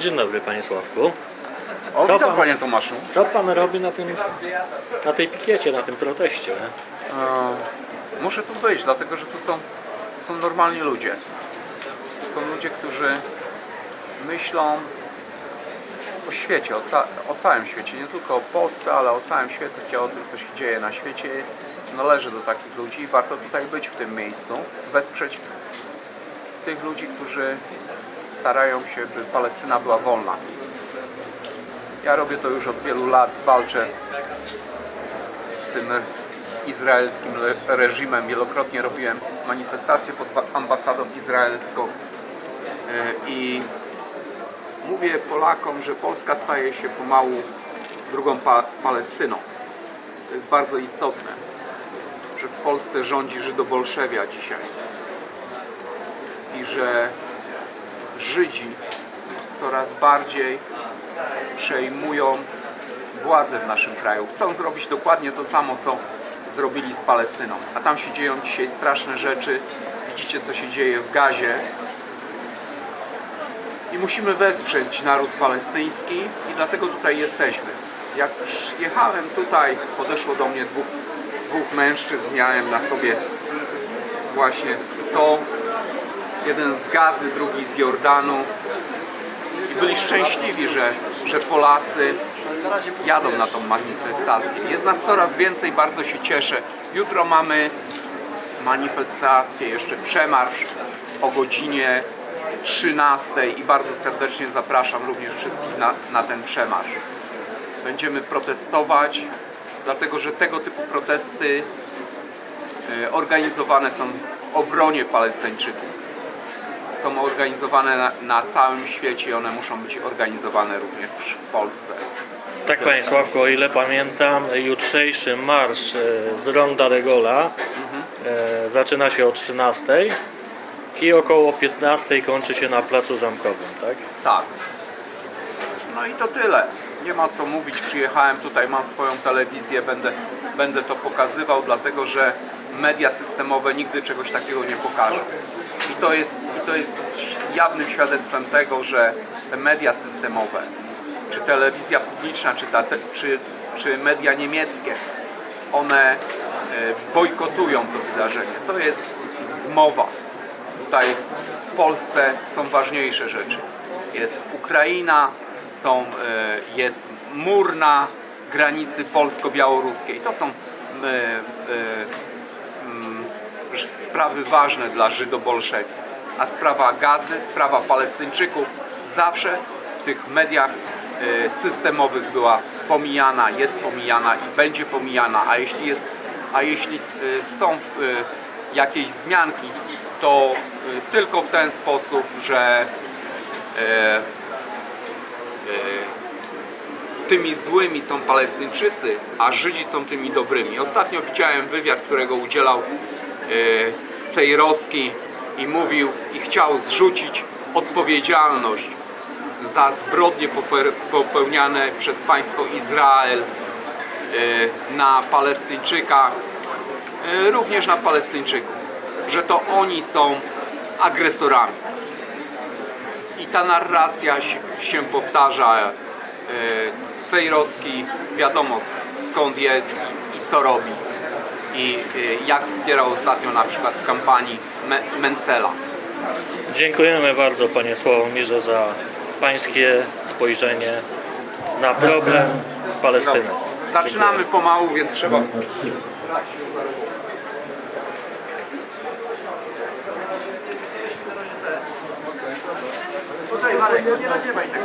Dzień dobry panie Sławku. O, Co witam pan- panie Tomaszu. Co pan robi na, tym, na tej pikiecie, na tym proteście? Muszę tu być, dlatego że tu są, są normalni ludzie. Są ludzie, którzy myślą o świecie, o, ca o całym świecie, nie tylko o Polsce, ale o całym świecie, o tym, co się dzieje na świecie. Należy do takich ludzi i warto tutaj być w tym miejscu, wesprzeć tych ludzi, którzy starają się, by Palestyna była wolna. Ja robię to już od wielu lat, walczę z tym izraelskim reżimem. Wielokrotnie robiłem manifestacje pod ambasadą izraelską Yy, i mówię Polakom, że Polska staje się pomału drugą pa Palestyną. To jest bardzo istotne, że w Polsce rządzi Żydobolszewia dzisiaj i że Żydzi coraz bardziej przejmują władzę w naszym kraju. Chcą zrobić dokładnie to samo, co zrobili z Palestyną. A tam się dzieją dzisiaj straszne rzeczy. Widzicie, co się dzieje w Gazie. I musimy wesprzeć naród palestyński i dlatego tutaj jesteśmy. Jak przyjechałem tutaj, podeszło do mnie dwóch, dwóch mężczyzn, miałem na sobie właśnie to. Jeden z Gazy, drugi z Jordanu i byli szczęśliwi, że, że Polacy jadą na tą manifestację. Jest nas coraz więcej, bardzo się cieszę. Jutro mamy manifestację, jeszcze przemarsz o godzinie 13 i bardzo serdecznie zapraszam również wszystkich na, na ten przemarsz. Będziemy protestować, dlatego że tego typu protesty e, organizowane są w obronie Palestyńczyków są organizowane na, na całym świecie i one muszą być organizowane również w Polsce. Tak panie Sławku, o ile pamiętam, jutrzejszy marsz e, z Ronda de Gola e, zaczyna się o 13 i około 15 kończy się na Placu Zamkowym, tak? Tak. No i to tyle. Nie ma co mówić. Przyjechałem tutaj, mam swoją telewizję, będę, będę to pokazywał, dlatego że media systemowe nigdy czegoś takiego nie pokażą. I to jest, i to jest jawnym świadectwem tego, że te media systemowe, czy telewizja publiczna, czy, ta, czy, czy media niemieckie, one e, bojkotują to wydarzenie. To jest zmowa. Tutaj w Polsce są ważniejsze rzeczy. Jest Ukraina, są, e, jest mur na granicy polsko-białoruskiej. To są e, sprawy ważne dla Żydobolszewik. A sprawa gazy, sprawa Palestyńczyków zawsze w tych mediach e, systemowych była pomijana, jest pomijana i będzie pomijana. A jeśli, jest, a jeśli e, są e, jakieś wzmianki, to tylko w ten sposób, że tymi złymi są Palestyńczycy, a Żydzi są tymi dobrymi. Ostatnio widziałem wywiad, którego udzielał Cejrowski i mówił i chciał zrzucić odpowiedzialność za zbrodnie popełniane przez państwo Izrael e, na Palestyńczykach, e, również na Palestyńczyków, że to oni są agresorami. I ta narracja się, powtarza. E, Cejrowski wiadomo s- skąd jest i co robi. I e, jak wspierał ostatnio na przykład w kampanii Me, Mencela. Dziękujemy bardzo panie Sławomirze za pańskie spojrzenie na problem Palestyny. Zaczynamy pomału, więc trzeba Poczekaj Marek, nie nadziewaj tego.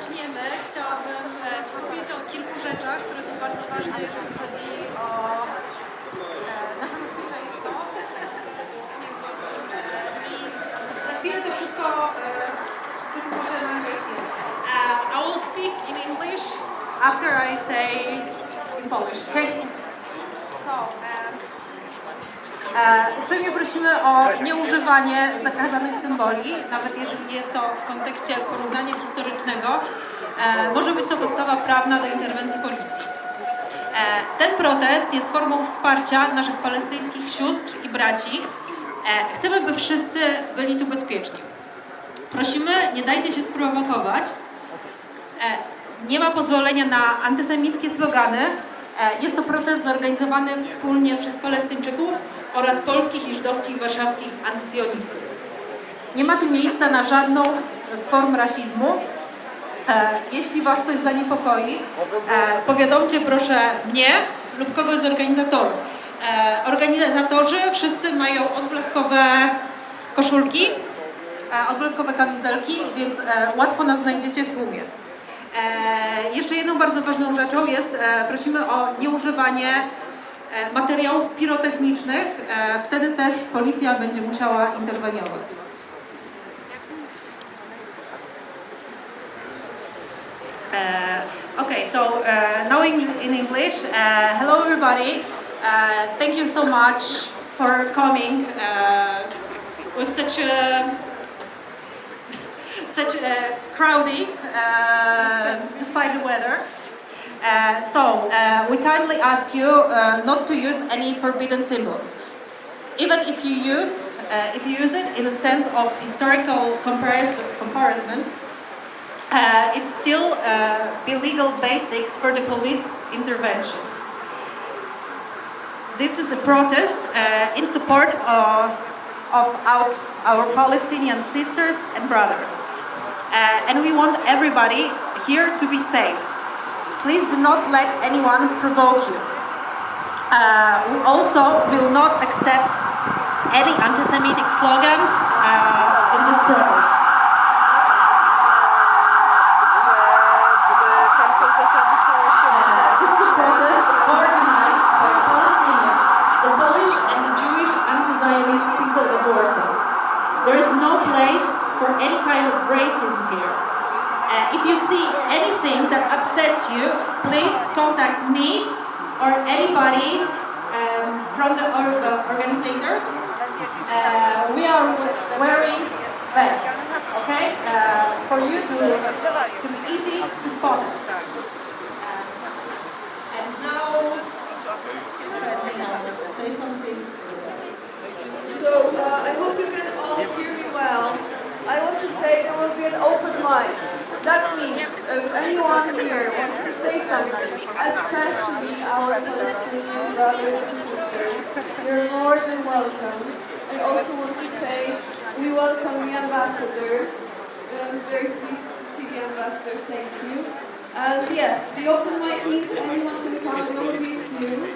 zaczniemy, chciałabym e, powiedzieć o kilku rzeczach, które są bardzo ważne, jeżeli chodzi o e, nasze bezpieczeństwo. E, za chwilę to wszystko e, przetłumaczę na angielski. I will speak in English after I say in Polish. Okay? E, uprzejmie prosimy o nieużywanie zakazanych symboli, nawet jeżeli jest to w kontekście porównania historycznego. E, może być to podstawa prawna do interwencji policji. E, ten protest jest formą wsparcia naszych palestyńskich sióstr i braci. E, chcemy, by wszyscy byli tu bezpieczni. Prosimy, nie dajcie się sprowokować. E, Nie ma pozwolenia na antysemickie slogany. E, Jest to proces zorganizowany wspólnie przez Palestyńczyków oraz polskich i żydowskich warszawskich antyzjonistów. Nie ma tu miejsca na żadną z form rasizmu. E, Jeśli Was coś zaniepokoi, e, powiadomcie proszę mnie lub kogoś z organizatorów. E, Organizatorzy wszyscy mają odblaskowe koszulki, odblaskowe kamizelki, więc łatwo nas znajdziecie w tłumie. Jeszcze jedną bardzo ważną rzeczą jest, prosimy o nieużywanie materiałów pirotechnicznych. E, wtedy też policja będzie musiała interweniować. Uh, okay, so uh, now in, in English, uh, hello everybody. Uh, thank you so much for coming uh, with such a such a crowdy uh, despite the weather. Uh, so uh, we kindly ask you uh, not to use any forbidden symbols. Even if you use uh, if you use it in a sense of historical comparison, comparison uh, it's still illegal basics for the police intervention. This is a protest in support of, of out, our Palestinian sisters and brothers. And we want everybody here to be safe. Please do not let anyone provoke you. Uh, we also will not accept any anti-Semitic slogans uh, in this protest. tam są zasady całościowe. This is a protest organized by Palestinians, the Polish and the Jewish anti-Zionist people of Warsaw. There is no place for any kind of racism here. Uh, if you see anything that upsets you, please contact me or anybody um, from the uh, organizers. Uh, we are wearing vests, okay, uh, for you to, to be easy to spot us. And now, President wants to say something. So uh, I hope you can all hear me well. I want to say there will be an open mic. That means if anyone here wants to say something, especially our Palestinian brothers and sisters, you're more than welcome. I also want to say we welcome the ambassador. Um, very pleased to see the ambassador. Thank you. And yes, the open mic means anyone can come. Nobody is new.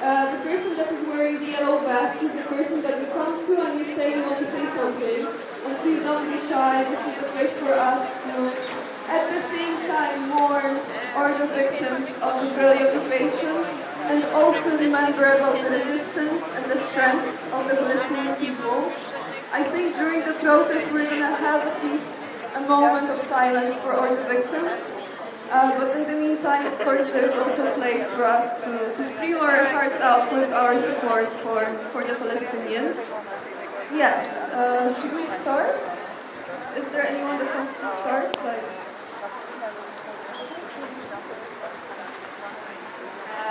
Uh, the person that is wearing the yellow vest is the person that you come to and you say you want to say something. And please don't be shy. This is the place for us to, at the same time, mourn or the victims of Israeli occupation and also remember about the resistance and the strength of the Palestinian people. I think during the protest we're going to have at least a moment of silence for all the victims. Uh, but in the meantime, of course, there's also a place for us to, to scream our hearts out with our support for, for the Palestinians. Yes, uh, should we start? Is there anyone that wants to start? Like,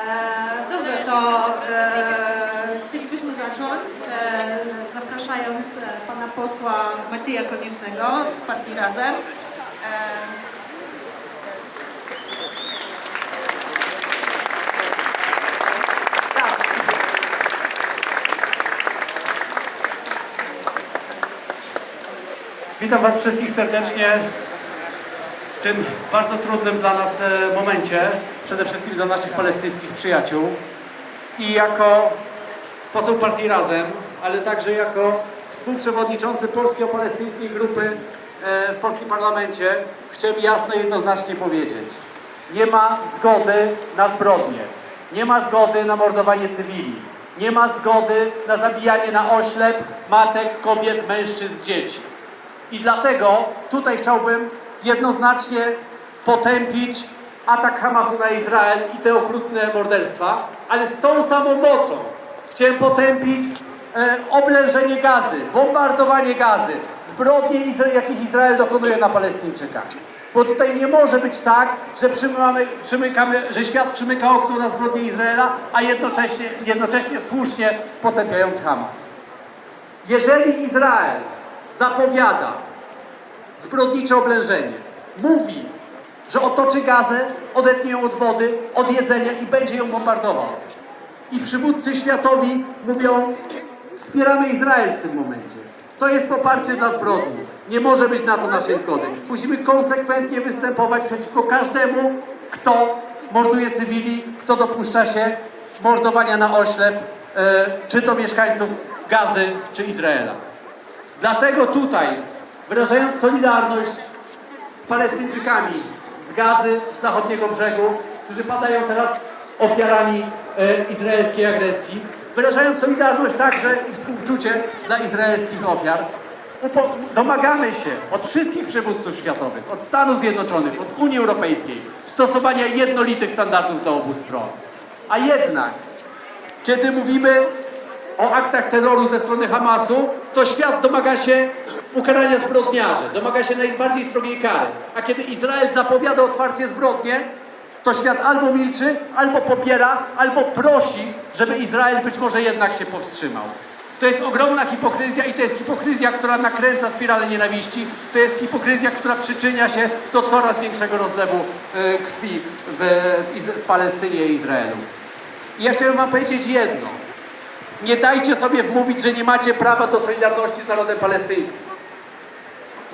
E, Dobrze, to e, chcielibyśmy zacząć, e, zapraszając e, pana posła Macieja Koniecznego z partii Razem. E. Witam Was wszystkich serdecznie w tym bardzo trudnym dla nas e, momencie, przede wszystkim dla naszych palestyńskich przyjaciół. I jako poseł partii Razem, ale także jako współprzewodniczący polsko-palestyńskiej grupy e, w polskim parlamencie chciałem jasno i jednoznacznie powiedzieć. Nie ma zgody na zbrodnie. Nie ma zgody na mordowanie cywili. Nie ma zgody na zabijanie na oślep matek, kobiet, mężczyzn, dzieci. I dlatego tutaj chciałbym jednoznacznie potępić atak Hamasu na Izrael i te okrutne morderstwa, ale z tą samą mocą chciałem potępić e, oblężenie gazy, bombardowanie gazy, zbrodnie, jakich Izrael dokonuje na Palestyńczykach. Bo tutaj nie może być tak, że, przymykamy, przymykamy, że świat przymyka okno na zbrodnie Izraela, a jednocześnie, jednocześnie słusznie potępiając Hamas. Jeżeli Izrael zapowiada zbrodnicze oblężenie, mówi, że otoczy Gazę, odetnie ją od wody, od jedzenia i będzie ją bombardował. I przywódcy światowi mówią, wspieramy Izrael w tym momencie. To jest poparcie dla zbrodni. Nie może być na to naszej zgody. Musimy konsekwentnie występować przeciwko każdemu, kto morduje cywili, kto dopuszcza się mordowania na oślep, e, czy to mieszkańców Gazy, czy Izraela. Dlatego tutaj, wyrażając solidarność z Palestyńczykami z Gazy, z zachodniego brzegu, którzy padają teraz ofiarami e, izraelskiej agresji, wyrażając solidarność także i współczucie dla izraelskich ofiar, upo- domagamy się od wszystkich przywódców światowych, od Stanów Zjednoczonych, od Unii Europejskiej, stosowania jednolitych standardów do obu stron. A jednak kiedy mówimy o aktach terroru ze strony Hamasu, to świat domaga się ukarania zbrodniarzy, domaga się najbardziej srogiej kary. A kiedy Izrael zapowiada otwarcie zbrodnie, to świat albo milczy, albo popiera, albo prosi, żeby Izrael być może jednak się powstrzymał. To jest ogromna hipokryzja i to jest hipokryzja, która nakręca spiralę nienawiści. To jest hipokryzja, która przyczynia się do coraz większego rozlewu e, krwi w, w, w Palestynie i Izraelu. I ja chciałem wam powiedzieć jedno. Nie dajcie sobie wmówić, że nie macie prawa do solidarności z narodem palestyńskim.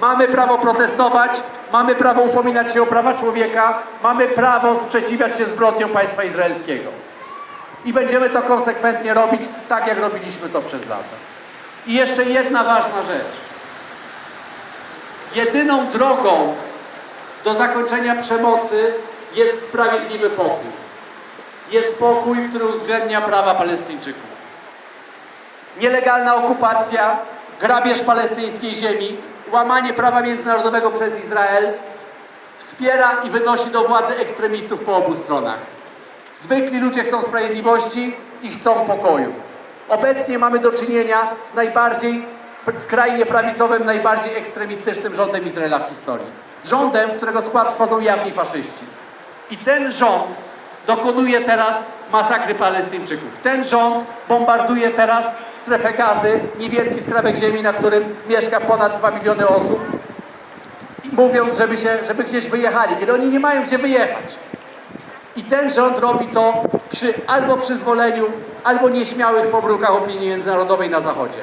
Mamy prawo protestować, mamy prawo upominać się o prawa człowieka, mamy prawo sprzeciwiać się zbrodniom państwa izraelskiego. I będziemy to konsekwentnie robić, tak jak robiliśmy to przez lata. I jeszcze jedna ważna rzecz. Jedyną drogą do zakończenia przemocy jest sprawiedliwy pokój jest pokój, który uwzględnia prawa Palestyńczyków. Nielegalna okupacja, grabież palestyńskiej ziemi, łamanie prawa międzynarodowego przez Izrael wspiera i wynosi do władzy ekstremistów po obu stronach. Zwykli ludzie chcą sprawiedliwości i chcą pokoju. Obecnie mamy do czynienia z najbardziej skrajnie prawicowym, najbardziej ekstremistycznym rządem Izraela w historii. Rządem, w którego skład wchodzą jawni faszyści. I ten rząd dokonuje teraz masakry Palestyńczyków. Ten rząd bombarduje teraz strefę gazy, niewielki skrawek ziemi, na którym mieszka ponad 2 miliony osób, mówiąc, żeby, się, żeby gdzieś wyjechali, kiedy oni nie mają gdzie wyjechać. I ten rząd robi to przy albo przyzwoleniu, albo nieśmiałych pobrukach opinii międzynarodowej na Zachodzie.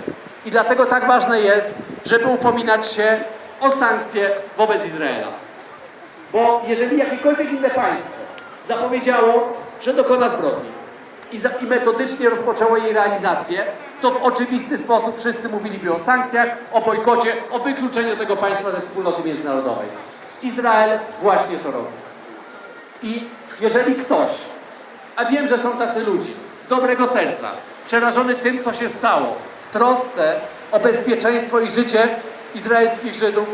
I dlatego tak ważne jest, żeby upominać się o sankcje wobec Izraela. Bo jeżeli jakiekolwiek inne państwo zapowiedziało, że dokona zbrodni i, za, i metodycznie rozpoczęło jej realizację, to w oczywisty sposób wszyscy mówiliby o sankcjach, o bojkocie, o wykluczeniu tego państwa ze wspólnoty międzynarodowej. Izrael właśnie to robi. I jeżeli ktoś, a wiem, że są tacy ludzie, z dobrego serca, przerażony tym, co się stało, w trosce o bezpieczeństwo i życie izraelskich Żydów,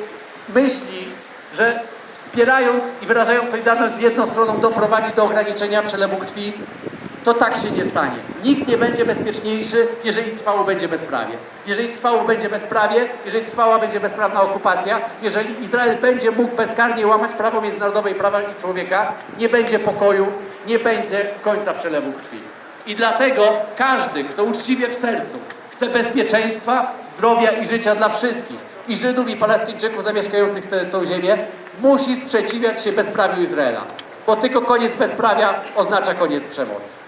myśli, że wspierając i wyrażając solidarność z jedną stroną doprowadzi do ograniczenia przelewu krwi, to tak się nie stanie. Nikt nie będzie bezpieczniejszy, jeżeli trwało będzie bezprawie. Jeżeli trwało będzie bezprawie, jeżeli trwała będzie bezprawna okupacja, jeżeli Izrael będzie mógł bezkarnie łamać prawo międzynarodowe i prawa człowieka, nie będzie pokoju, nie będzie końca przelewu krwi. I dlatego każdy, kto uczciwie w sercu chce bezpieczeństwa, zdrowia i życia dla wszystkich, i Żydów, i Palestyńczyków zamieszkających tę tę ziemię, musi sprzeciwiać się bezprawiu Izraela. Bo tylko koniec bezprawia oznacza koniec przemocy.